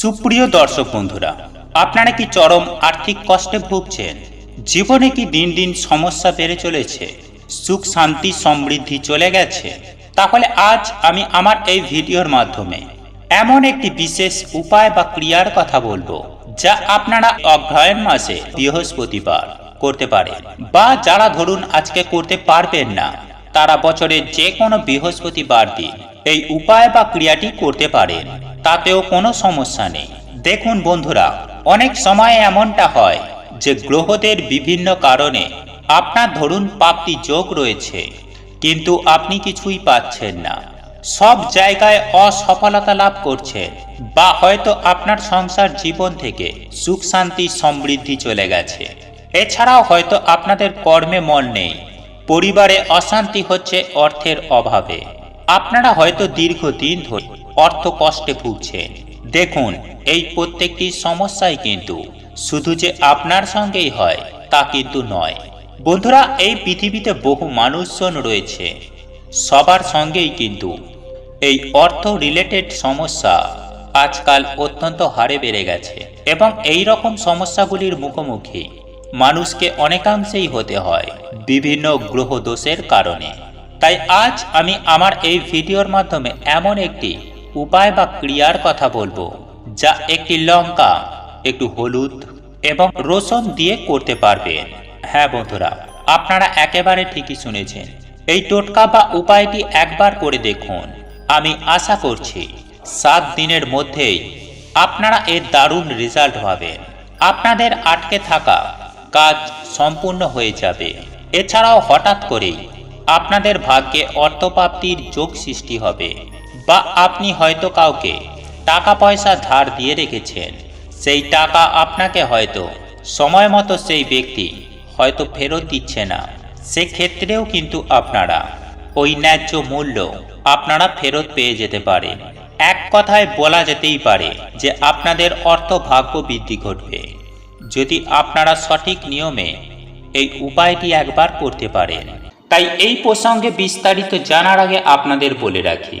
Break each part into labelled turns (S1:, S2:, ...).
S1: সুপ্রিয় দর্শক বন্ধুরা, আপনারা কি চরম আর্থিক কষ্টে ভুগছেন? জীবনে কি দিন দিন সমস্যা বেড়ে চলেছে? সুখ, শান্তি, সমৃদ্ধি চলে গেছে? তাহলে আজ আমি আমার এই ভিডিওর মাধ্যমে এমন একটি বিশেষ উপায় বা ক্রিয়ার কথা বলব, যা আপনারা অগ্রহায়ণ মাসে বৃহস্পতিবার করতে পারেন। বা যারা ধরুন আজকে করতে পারবেন না, তারা বছরের যে কোনো বৃহস্পতিবার দিন এই উপায় বা ক্রিয়াটি করতে পারেন। তাতেও কোনো সমস্যা নেই। দেখুন বন্ধুরা, অনেক সময় এমনটা হয় যে গ্রহদের বিভিন্ন কারণে আপনার ধরুন প্রাপ্তি যোগ রয়েছে, কিন্তু আপনি কিছুই পাচ্ছেন না। সব জায়গায় অসফলতা লাভ করছেন বা হয়তো আপনার সংসার জীবন থেকে সুখ, শান্তি, সমৃদ্ধি চলে গেছে। এছাড়াও হয়তো আপনাদের কর্মে মন নেই, পরিবারে অশান্তি হচ্ছে অর্থের অভাবে। আপনারা হয়তো দীর্ঘদিন ধরে অর্থ কষ্টে ভুগছেন। দেখুন, এই প্রত্যেকটি সমস্যাই কিন্তু শুধু যে আপনার সঙ্গেই হয়, তা কিন্তু নয়। বন্ধুরা, এই পৃথিবীতে বহু মানুষজন রয়েছে। সবার সঙ্গেই কিন্তু এই অর্থ রিলেটেড সমস্যা আজকাল অত্যন্ত হারে বেড়ে গেছে এবং এই রকম সমস্যাগুলির মুখোমুখি মানুষকে অনেকাংশেই হতে হয় বিভিন্ন গ্রহ দোষের কারণে। তাই আজ আমি আমার এই ভিডিওর মাধ্যমে এমন একটি উপায় বা ক্রিয়ার কথা বলব, যা একটি লঙ্কা, একটু হলুদ এবং রসুন দিয়ে করতে পারবেন। হ্যাঁ বন্ধুরা, আপনারা একেবারে ঠিকই শুনেছেন। এই টোটকা বা উপায়টি একবার করে দেখুন। আমি আশা করছি সাত দিনের মধ্যেই আপনারা এর দারুণ রেজাল্ট পাবেন। আপনাদের আটকে থাকা কাজ সম্পূর্ণ হয়ে যাবে। এছাড়াও হঠাৎ করেই আপনাদের ভাগ্যে অর্থপ্রাপ্তির যোগ সৃষ্টি হবে। বা আপনি হয়তো কাউকে টাকা পয়সা ধার দিয়ে রেখেছেন, সেই টাকা আপনাকে হয়তো সময় মতো সেই ব্যক্তি হয়তো ফেরত দিচ্ছে না, সেক্ষেত্রেও কিন্তু আপনারা ওই ন্যায্য মূল্য আপনারা ফেরত পেয়ে যেতে পারেন। এক কথায় বলা যেতেই পারে যে আপনাদের অর্থ ভাগ্য বৃদ্ধি ঘটবে। যদি আপনারা সঠিক নিয়মে এই উপায়টি একবার করতে পারেন, তাই এই প্রসঙ্গে বিস্তারিত জানার আগে আপনাদের বলে রাখি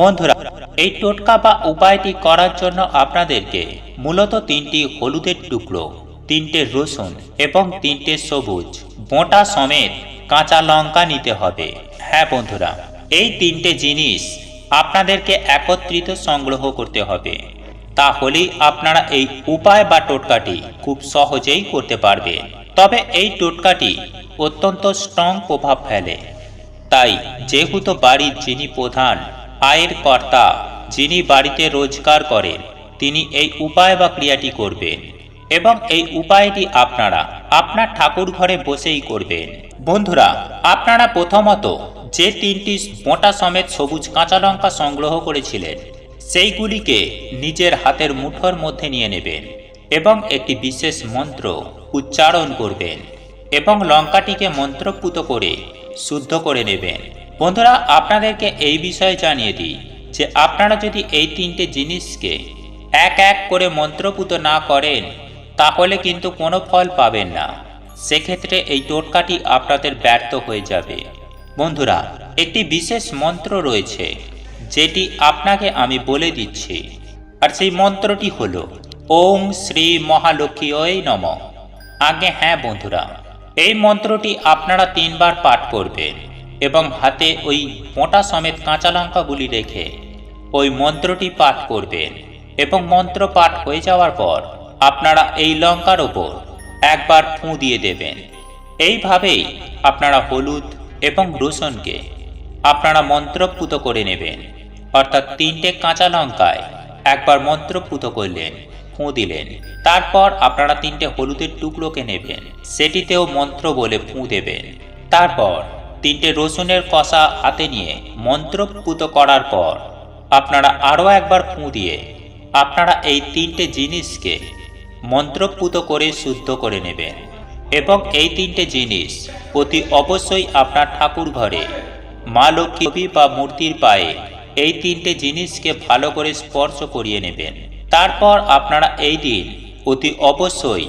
S1: বন্ধুরা, এই টোটকা বা উপায়টি করার জন্য আপনাদেরকে মূলত তিনটি হলুদের টুকরো, তিনটে রসুন এবং তিনটে সবুজ বোঁটা সমেত কাঁচা লঙ্কা নিতে হবে। হ্যাঁ বন্ধুরা, এই তিনটে জিনিস আপনাদেরকে একত্রিত সংগ্রহ করতে হবে। তাহলেই আপনারা এই উপায় বা টোটকাটি খুব সহজেই করতে পারবে তবে এই টোটকাটি অত্যন্ত স্ট্রং প্রভাব ফেলে। তাই যেহেতু বাড়ির যিনি প্রধান আয়ের কর্তা, যিনি বাড়িতে রোজগার করেন, তিনি এই উপায় বা ক্রিয়াটি করবেন। এবং এই উপায়টি আপনারা আপনার ঠাকুর ঘরে বসেই করবেন। বন্ধুরা, আপনারা প্রথমত যে তিনটি মোটা সমেত সবুজ কাঁচা লঙ্কা সংগ্রহ করেছিলেন, সেইগুলিকে নিজের হাতের মুঠোর মধ্যে নিয়ে নেবেন এবং একটি বিশেষ মন্ত্র উচ্চারণ করবেন এবং লঙ্কাটিকে মন্ত্রপুত করে শুদ্ধ করে নেবেন। বন্ধুরা, আপনাদেরকে এই বিষয়ে জানিয়ে দিই যে আপনারা যদি এই তিনটে জিনিসকে এক এক করে মন্ত্রপুত না করেন, তাহলে কিন্তু কোনো ফল পাবেন না। সেক্ষেত্রে এই টোটকাটি আপনাদের ব্যর্থ হয়ে যাবে। বন্ধুরা, একটি বিশেষ মন্ত্র রয়েছে, যেটি আপনাকে আমি বলে দিচ্ছি। আর সেই মন্ত্রটি হল, ওম শ্রী মহালক্ষ্মী ওই নম। আগে হ্যাঁ বন্ধুরা, এই মন্ত্রটি আপনারা তিনবার পাঠ করবেন। এবং হাতে ওই মোটা সমেত কাঁচা লঙ্কাগুলি রেখে ওই মন্ত্রটি পাঠ করবেন। এবং মন্ত্র পাঠ হয়ে যাওয়ার পর আপনারা এই লঙ্কার ওপর একবার ফুঁ দিয়ে দেবেন। এইভাবেই আপনারা হলুদ এবং রসুনকে আপনারা মন্ত্রপুত করে নেবেন। অর্থাৎ তিনটে কাঁচা লঙ্কায় একবার মন্ত্রপুত করলেন, ফুঁ দিলেন। তারপর আপনারা তিনটে হলুদের টুকরোকে নেবেন। সেটিতেও মন্ত্র বলে ফুঁ দেবেন। তারপর তিনটে রসুনের কষা হাতে নিয়ে মন্ত্রপুত করার পর, আপনারা আরও একবার ফুঁ দিয়ে আপনারা এই তিনটে জিনিসকে মন্ত্রপুত করে শুদ্ধ করে নেবেন এবং এই তিনটে জিনিস অতি অবশ্যই আপনার ঠাকুর ঘরে, মা লক্ষ্মী বা মূর্তির পায়ে এই তিনটে জিনিসকে ভালো করে স্পর্শ করিয়ে নেবেন। তারপর আপনারা এই দিন অতি অবশ্যই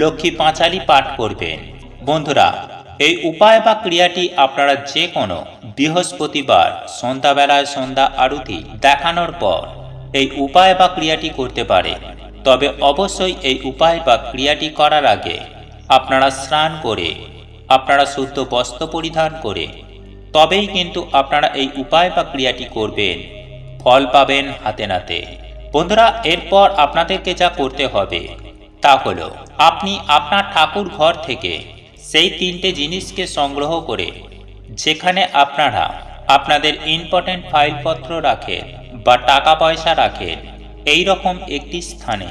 S1: লক্ষ্মী পাঁচালি পাঠ করবেন। বন্ধুরা এই উপায় বা ক্রিয়াটি আপনারা যে কোনো বৃহস্পতিবার, সন্ধ্যাবেলায় সন্ধ্যা আরতি দেখানোর পর এই উপায় বা ক্রিয়াটি করতে পারে। তবে অবশ্যই এই উপায় বা ক্রিয়াটি করার আগে আপনারা স্নান করে, আপনারা শুদ্ধ বস্ত্র পরিধান করে, তবেই কিন্তু আপনারা এই উপায় বা ক্রিয়াটি করবেন, ফল পাবেন হাতে নাতে। বন্ধুরা, এরপর আপনাদেরকে যা করতে হবে তা হলো, আপনি আপনার ঠাকুর ঘর থেকে সেই তিনটে জিনিসকে সংগ্রহ করে, যেখানে আপনারা আপনাদের ইম্পর্টেন্ট ফাইলপত্র রাখেন বা টাকা পয়সা রাখেন এই রকম একটি স্থানে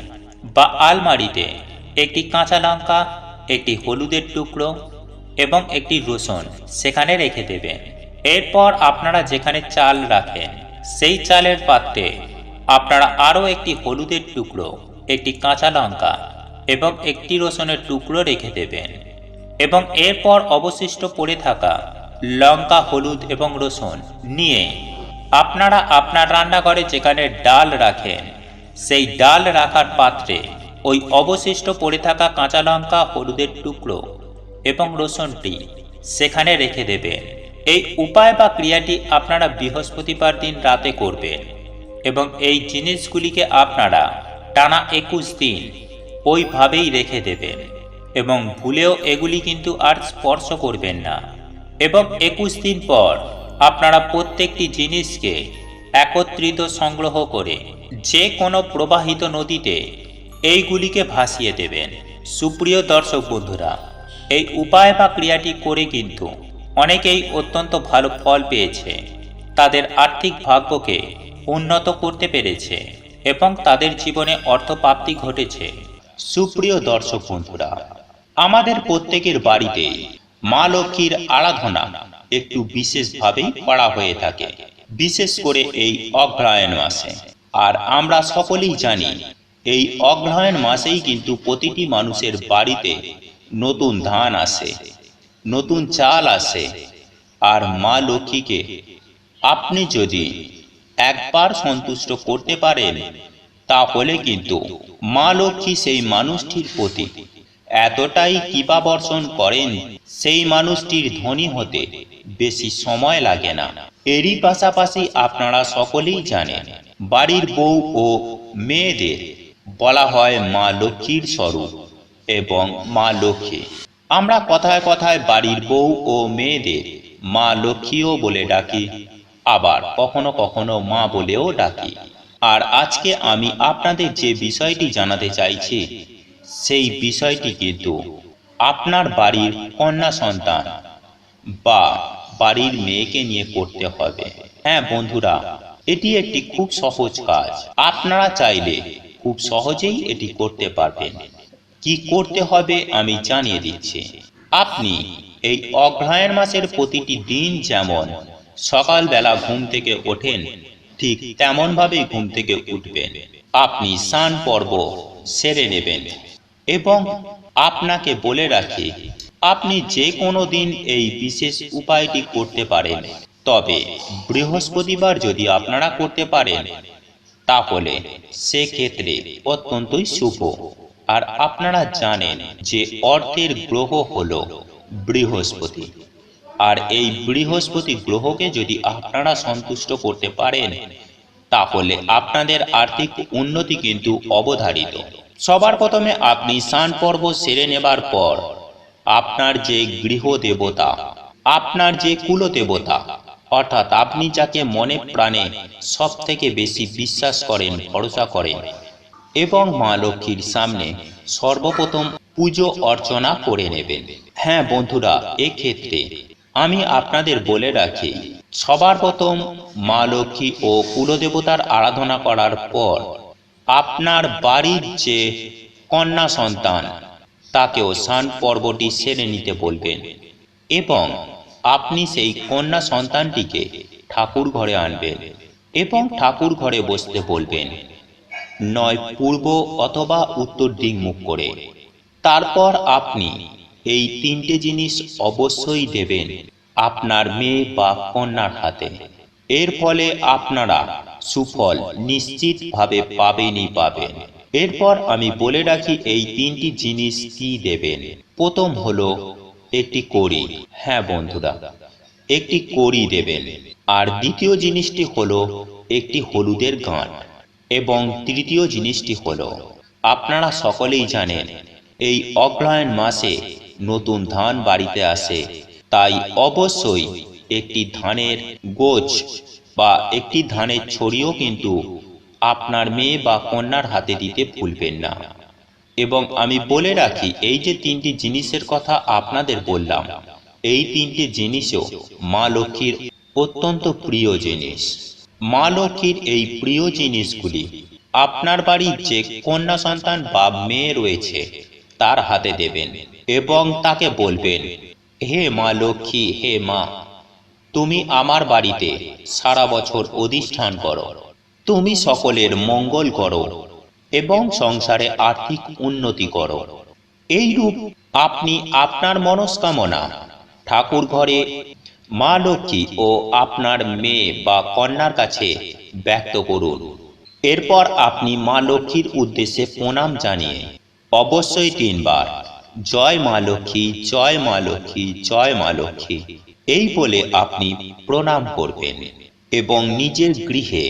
S1: বা আলমারিতে একটি কাঁচা লঙ্কা, একটি হলুদের টুকরো এবং একটি রসুন সেখানে রেখে দেবেন। এরপর আপনারা যেখানে চাল রাখেন, সেই চালের পাত্রে আপনারা আরও একটি হলুদের টুকরো, একটি কাঁচা লঙ্কা এবং একটি রসুনের টুকরো রেখে দেবেন। এবং এরপর অবশিষ্ট পড়ে থাকা লঙ্কা, হলুদ এবং রসুন নিয়ে আপনারা আপনার রান্নাঘরে যেখানে ডাল রাখেন, সেই ডাল রাখার পাত্রে ওই অবশিষ্ট পড়ে থাকা কাঁচা লঙ্কা, হলুদের টুকরো এবং রসুনটি সেখানে রেখে দেবেন। এই উপায় বা ক্রিয়াটি আপনারা বৃহস্পতিবার দিন রাতে করবেন এবং এই জিনিসগুলিকে আপনারা টানা একুশ দিন ওইভাবেই রেখে দেবেন। এবং ভুলেও এগুলি কিন্তু আর স্পর্শ করবেন না। এবং একুশ দিন পর আপনারা প্রত্যেকটি জিনিসকে একত্রিত সংগ্রহ করে যে কোনো প্রবাহিত নদীতে এইগুলিকে ভাসিয়ে দেবেন। সুপ্রিয় দর্শক বন্ধুরা, এই উপায় বা ক্রিয়াটি করে কিন্তু অনেকেই অত্যন্ত ভালো ফল পেয়েছে। তাদের আর্থিক ভাগ্যকে উন্নত করতে পেরেছে এবং তাদের জীবনে অর্থপ্রাপ্তি ঘটেছে। সুপ্রিয় দর্শক বন্ধুরা আমাদের প্রত্যেকের বাড়িতে মা লক্ষ্মীর আরাধনা একটু বিশেষভাবেই করা হয়ে থাকে। বিশেষ করে এই অগ্রহায়ণ মাসে। আর আমরা সকলেই জানি, এই অগ্রহায়ণ মাসেই কিন্তু প্রতিটি মানুষের বাড়িতে নতুন ধান আসে, নতুন চাল আসে। আর মা লক্ষ্মীকে আপনি যদি একবার সন্তুষ্ট করতে পারেন, তাহলে কিন্তু মা লক্ষ্মী সেই মানুষটির প্রতি এতটাই কৃপা বর্ষণ করেন সেই মানুষটির ধনী হতে বেশি সময় লাগে না। এরই পাশাপাশি আপনারা সকলেই জানেন, বাড়ির বউ ও মেয়েদের বলা হয় মা লক্ষ্মীর স্বরূপ এবং মা লক্ষ্মী। আমরা কথায় কথায় বাড়ির বউ ও মেয়েদের মা লক্ষ্মীও বলে ডাকি, আবার কখনো কখনো মা বলেও ডাকি। আর আজকে আমি আপনাদের যে বিষয়টি জানাতে চাইছি সেই বিষয়টি কিন্তু আপনার বাড়ির কন্যা সন্তান বা বাড়ির মেয়েকে নিয়ে করতে হবে। হ্যাঁ বন্ধুরা, এটি একটি খুব সহজ কাজ। আপনারা চাইলে খুব সহজেই এটি করতে পারবেন। কি করতে হবে আমি জানিয়ে দিচ্ছি। আপনি এই অগ্রহায়ণ মাসের প্রতিটি দিন যেমন সকালবেলা ঘুম থেকে ওঠেন, ঠিক তেমন ভাবেই ঘুম থেকে উঠবেন। আপনি স্নান পর্ব সেরে নেবেন। এবং আপনাকে বলে রাখি, আপনি যে কোনো দিন এই বিশেষ উপায়টি করতে পারেন। তবে বৃহস্পতিবার যদি আপনারা করতে পারেন, তাহলে সেক্ষেত্রে অত্যন্তই শুভ। আর আপনারা জানেন যে অর্থের গ্রহ হল বৃহস্পতি। আর এই বৃহস্পতি গ্রহকে যদি আপনারা সন্তুষ্ট করতে পারেন, তাহলে আপনাদের আর্থিক উন্নতি কিন্তু অবধারিত। সবার প্রথমে আপনি স্নান পর্ব সেরে নেবার পর আপনার যে গৃহ দেবতা আপনার যে কুলদেবতা, অর্থাৎ আপনি যাকে মনে প্রাণে সব থেকে বেশি বিশ্বাস করেন, ভরসা করেন, এবং মা লক্ষ্মীর সামনে সর্বপ্রথম পুজো অর্চনা করে নেবেন। হ্যাঁ বন্ধুরা, এক্ষেত্রে আমি আপনাদের বলে রাখি, সবার প্রথম মা লক্ষ্মী ও কুলদেবতার আরাধনা করার পর আপনার বাড়ির যে কন্যা সন্তান, তাকেও স্নান পর্বটি সেরে নিতে বলবেন এবং আপনি সেই কন্যা সন্তানটিকে ঠাকুর ঘরে আনবেন এবং ঠাকুর ঘরে বসতে বলবেন, নয় পূর্ব অথবা উত্তর দিক মুখ করে। তারপর আপনি এই তিনটে জিনিস অবশ্যই দেবেন আপনার মেয়ে বা কন্যার হাতে। এর ফলে আপনারা সুফল নিশ্চিতভাবে পাবেনই পাবেন। এরপর আমি বলে রাখি এই তিনটি জিনিস কি দেবেন। প্রথম হলো একটি কড়ি। হ্যাঁ বন্ধুরা, একটি কড়ি দেবেন। আর দ্বিতীয় জিনিসটি হলো একটি হলুদের গান এবং তৃতীয় জিনিসটি হলো, আপনারা সকলেই জানেন, এই অগ্রহায়ণ মাসে নতুন ধান বাড়িতে আসে। তাই অবশ্যই একটি ধানের গোছ বা একটি ধানের ছড়িও কিন্তু আপনার মেয়ে বা কন্যার হাতে দিতে ভুলবেন না। এবং আমি বলে রাখি, এই যে তিনটি জিনিসের কথা আপনাদের বললাম, এই তিনটি জিনিসও মা লক্ষ্মীর অত্যন্ত প্রিয় জিনিস। মা লক্ষ্মীর এই প্রিয় জিনিসগুলি আপনার বাড়ির যে কন্যা সন্তান বা মেয়ে রয়েছে, তার হাতে দেবেন এবং তাকে বলবেন, হে মা লক্ষ্মী, হে মা তুমি আমার বাড়িতে সারা বছর অধিষ্ঠান করো। তুমি সকলের মঙ্গল করো এবং সংসারে আর্থিক উন্নতি করো। এই রূপ আপনি আপনার মনস্কামনা ঠাকুর ঘরে মা লক্ষ্মী ও আপনার মেয়ে বা কন্যার কাছে ব্যক্ত করুন। এরপর আপনি মা লক্ষ্মীর উদ্দেশ্যে প্রণাম জানিয়ে অবশ্যই তিনবার, জয় মা লক্ষ্মী, জয় মা লক্ষ্মী, জয় মা লক্ষ্মী। এই বলে আপনি প্রণাম করবেন এবং নিজের গৃহে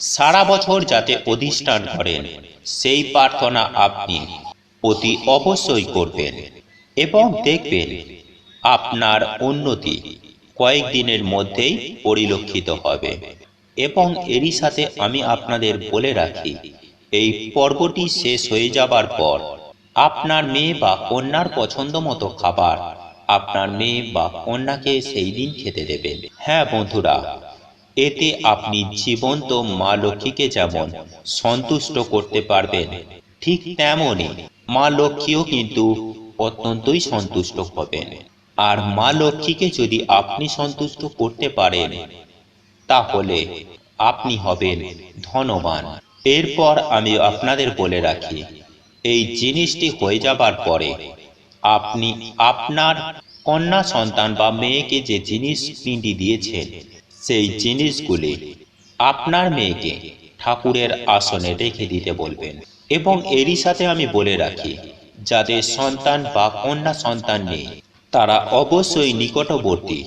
S1: সারা বছর যাতে অধিষ্ঠান করেন সেই প্রার্থনা আপনি অতি অবশ্যই করবেন এবং দেখবেন আপনার উন্নতি কয়েকদিনের মধ্যেই পরিলক্ষিত হবে। এবং এরই সাথে আমি আপনাদের বলে রাখি, এই পর্বটি শেষ হয়ে যাবার পর আপনার মেয়ে বা কন্যার পছন্দ মতো খাবার আপনার মেয়ে বা কন্যাকে সেই দিন খেতে দেবেন হ্যাঁ বন্ধুরা, এতে আপনি জীবন্ত মা লক্ষ্মীকে যেমন সন্তুষ্ট করতে পারবেন, ঠিক তেমনই মা লক্ষ্মীও কিন্তু অত্যন্তই সন্তুষ্ট হবেন। আর মা লক্ষ্মীকে যদি আপনি সন্তুষ্ট করতে পারেন, তাহলে আপনি হবেন ধনবান। এরপর আমি আপনাদের বলে রাখি, এই জিনিসটি হয়ে যাবার পরে আপনি আপনার কন্যা সন্তান বা মেয়েকে যে জিনিস তিনটি দিয়েছেন সেই জিনিসগুলি আপনার মেয়েকে ঠাকুরের আসনে রেখে দিতে বলবেন। এবং এরই সাথে আমি বলে রাখি, যাদের সন্তান বা কন্যা সন্তান নেই, তারা অবশ্যই নিকটবর্তী।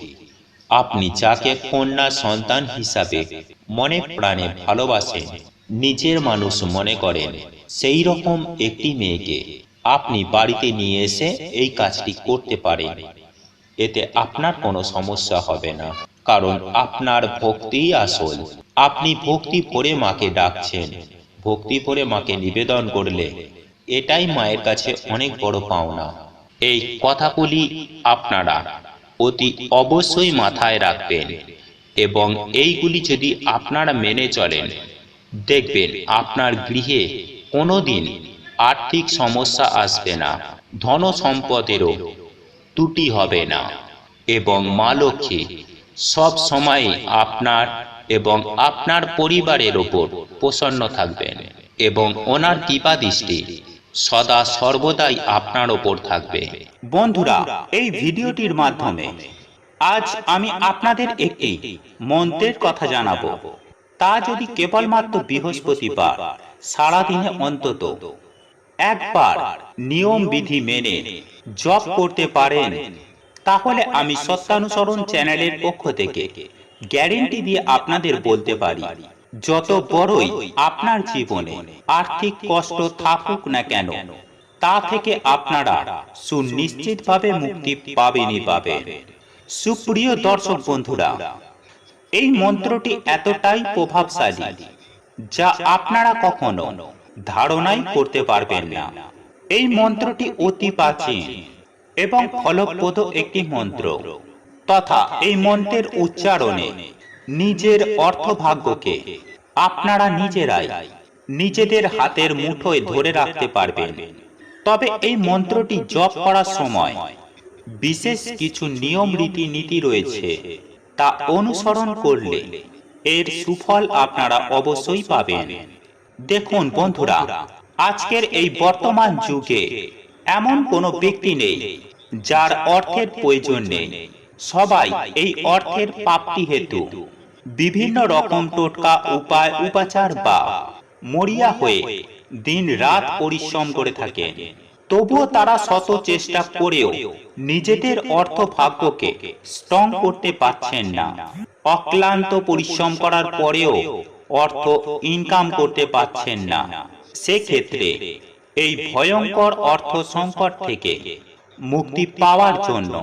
S1: আপনি যাকে কন্যা সন্তান হিসাবে মনে প্রাণে ভালোবাসেন, নিজের মানুষ মনে করেন, সেই রকম একটি মেয়েকে আপনি বাড়িতে নিয়ে এসে এই কাজটি করতে পারেন। এতে আপনার কোনো সমস্যা হবে না। কারণ আপনার ভক্তিই আসল। আপনি ভক্তি ভরে মাকে ডাকছেন। ভক্তি ভরে মাকে নিবেদন করলে এটাই মায়ের কাছে অনেক বড় পাওনা। এই কথাগুলি আপনারা অতি অবশ্যই মাথায় রাখবেন এবং এইগুলি যদি আপনারা মেনে চলেন, দেখবেন আপনার গৃহে কোনোদিন আর্থিক সমস্যা আসবে না ধন সম্পদেরও ত্রুটি হবে না এবং মা লক্ষ্মী সব সময় আপনার এবং আপনার পরিবারের ওপর প্রসন্ন থাকবেন এবং ওনার কৃপা দৃষ্টি সদা সর্বদাই আপনার ওপর থাকবে। বন্ধুরা, এই ভিডিওটির মাধ্যমে আজ আমি আপনাদের একটি মন্ত্রের কথা জানাব। তা যদি কেবলমাত্র বৃহস্পতিবার, সারাদিনে অন্তত একবার নিয়ম বিধি মেনে জপ করতে পারেন, তাহলে আমি সত্যানুসরণ চ্যানেলের পক্ষ থেকে গ্যারেন্টি দিয়ে আপনাদের বলতে পারি, যত বড়ই আপনার জীবনে আর্থিক কষ্ট থাকুক না কেন, তা থেকে আপনারা সুনিশ্চিতভাবে মুক্তি পাবেনই পাবেন সুপ্রিয় দর্শক বন্ধুরা, এই মন্ত্রটি এতটাই প্রভাবশালী যা আপনারা কখনো ধারণাই করতে পারবেন না। এই মন্ত্রটি অতি প্রাচীন এবং ফলপ্রদ একটি মন্ত্র। তথা এই মন্ত্রের উচ্চারণে নিজের অর্থভাগ্যকে আপনারা নিজেরাই নিজেদের হাতের মুঠোয় ধরে রাখতে পারবেন। তবে এই মন্ত্রটি জপ করার সময় বিশেষ কিছু নিয়ম, রীতিনীতি রয়েছে তা অনুসরণ করলে এর সুফল আপনারা অবশ্যই পাবেন। দেখুন বন্ধুরা, আজকের এই বর্তমান যুগে এমন কোনো ব্যক্তি নেই যার অর্থের প্রয়োজন নেই। সবাই এই অর্থের প্রাপ্তি হেতু। বিভিন্ন রকম টোটকা উপায় উপাচার বা মরিয়া হয়ে দিন রাত পরিশ্রম করে থাকেন। তবুও তারা শত চেষ্টা করেও নিজেদের অর্থ ভাগ্যকে স্ট্রং করতে পারছেন না। অক্লান্ত পরিশ্রম করার পরেও অর্থ ইনকাম করতে পারছেন না। সেক্ষেত্রে এই ভয়ঙ্কর অর্থ সংকট থেকে মুক্তি পাওয়ার জন্য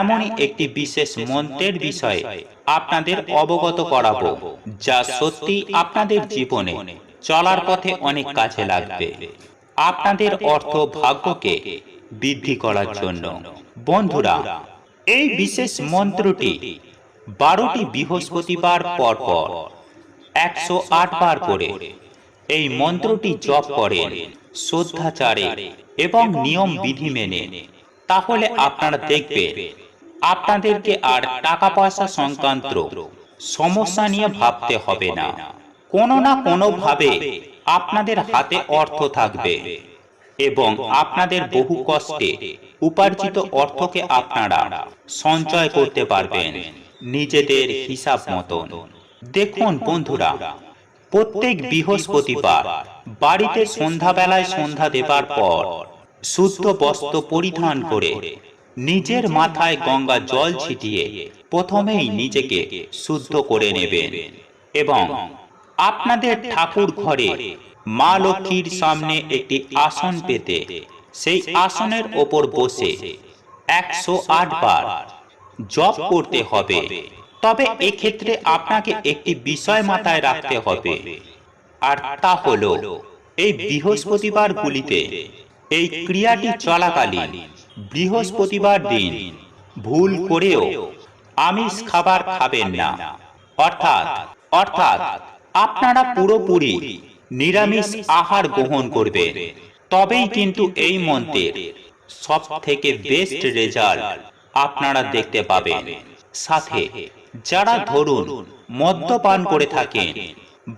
S1: এমনই একটি বিশেষ মন্ত্রের বিষয়ে আপনাদের অবগত করাবো, যা সত্যি আপনাদের জীবনে চলার পথে অনেক কাজে লাগবে। আপনাদের অর্থ ভাগ্যকে বৃদ্ধি করার জন্য। বন্ধুরা, এই বিশেষ মন্ত্রটি বারোটি বৃহস্পতিবার পর পর একশো আট বার করে। এই মন্ত্রটি জপ করেন শ্রদ্ধাচারে এবং নিয়ম বিধি মেনে। তাহলে আপনারা দেখবেন, আপনাদেরকে আর টাকা পয়সা সংক্রান্ত সমস্যা নিয়ে ভাবতে হবে না। কোনো না কোনো ভাবে আপনাদের হাতে অর্থ থাকবে এবং আপনাদের বহু কষ্টে উপার্জিত অর্থকে আপনারা সঞ্চয় করতে পারবেন নিজেদের হিসাব মতন। দেখুন বন্ধুরা, প্রত্যেক বৃহস্পতিবার, বাড়িতে সন্ধ্যাবেলায় সন্ধ্যা দেবার পর, শুদ্ধ বস্ত্র পরিধান করে নিজের মাথায় গঙ্গা জল ছিটিয়ে প্রথমেই নিজেকে শুদ্ধ করে নেবেন এবং আপনাদের ঠাকুর ঘরে মা লক্ষ্মীর সামনে একটি আসন পেতে সেই আসনের ওপর বসে একশো আট বার জপ করতে হবে। তবে এক্ষেত্রে আপনাকে একটি বিষয় মাথায় রাখতে হবে। আর তা হলো, এই বৃহস্পতিবার গুলিতে এই ক্রিয়াটি চলাকালীন বৃহস্পতিবার দিন ভুল করেও আমিষ খাবার খাবেন না। অর্থাৎ অর্থাৎ আপনারা পুরোপুরি নিরামিষ আহার গ্রহণ করবেন। তবেই কিন্তু এই মন্ত্রের সব থেকে বেস্ট রেজাল্ট আপনারা দেখতে পাবেন। সাথে যারা ধরুন মদ্যপান করে থাকেন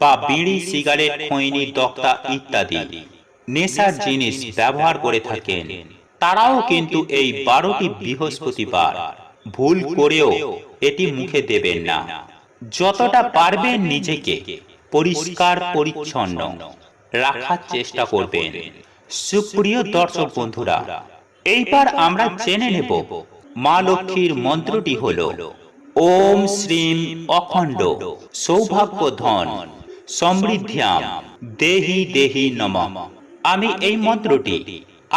S1: বা বিড়ি, সিগারেট, খৈনি, দক্তা ইত্যাদি নেশার জিনিস ব্যবহার করে থাকেন, তারাও কিন্তু এই বারোটি বৃহস্পতিবার ভুল করেও এটি মুখে দেবেন না। যতটা পারবেন নিজেকে পরিষ্কার, পরিচ্ছন্ন রাখার চেষ্টা করবেন। সুপ্রিয় দর্শক বন্ধুরা, এইবার আমরা জেনে নেব মা লক্ষ্মীর মন্ত্রটি হল ওম শ্রীম অখণ্ড সৌভাগ্য ধন সমৃদ্ধিয়াম, দেহি দেহি নম। আমি এই মন্ত্রটি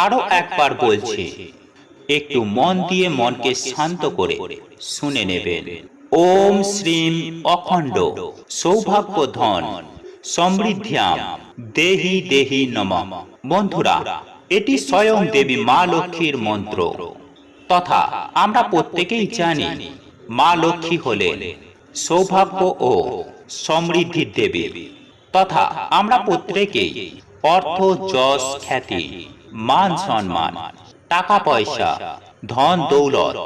S1: আরও একবার বলছি, একটু মন দিয়ে মনকে শান্ত করে শুনে নেবেন। ওম শ্রীম অখণ্ড সৌভাগ্য ধন সমৃদ্ধিয়াম, দেহি দেহি নম। বন্ধুরা, এটি স্বয়ং দেবী মা লক্ষ্মীর মন্ত্র। তথা আমরা প্রত্যেকেই জানি মা লক্ষ্মী হলেন সৌভাগ্য ও সমৃদ্ধির দেবী। তথা আমরা প্রত্যেকেই অর্থ, যশ, খ্যাতি, মান, সম্মান, টাকা, পয়সা, ধন, দৌলত,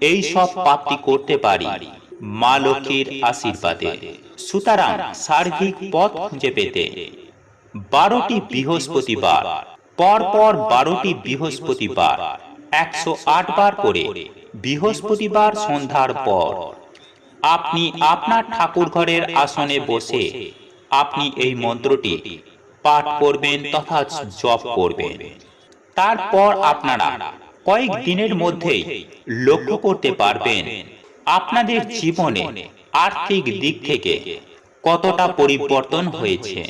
S1: এই সব প্রাপ্তি করতে পারি মা লক্ষ্মীর আশীর্বাদে। সুতরাং সার্বিক পথ খুঁজে পেতে বারোটি বৃহস্পতিবার পর পর বারোটি বৃহস্পতিবার, একশো আট বার করে বৃহস্পতিবার সন্ধ্যার পর আপনি আপনার ঠাকুর ঘরের আসনে বসে আপনি এই মন্ত্রটি পাঠ করবেন তথা জপ করবেন। তারপর আপনারা কয়েক দিনের মধ্যেই লক্ষ্য করতে পারবেন আপনাদের জীবনে আর্থিক দিক থেকে কতটা পরিবর্তন হয়েছে।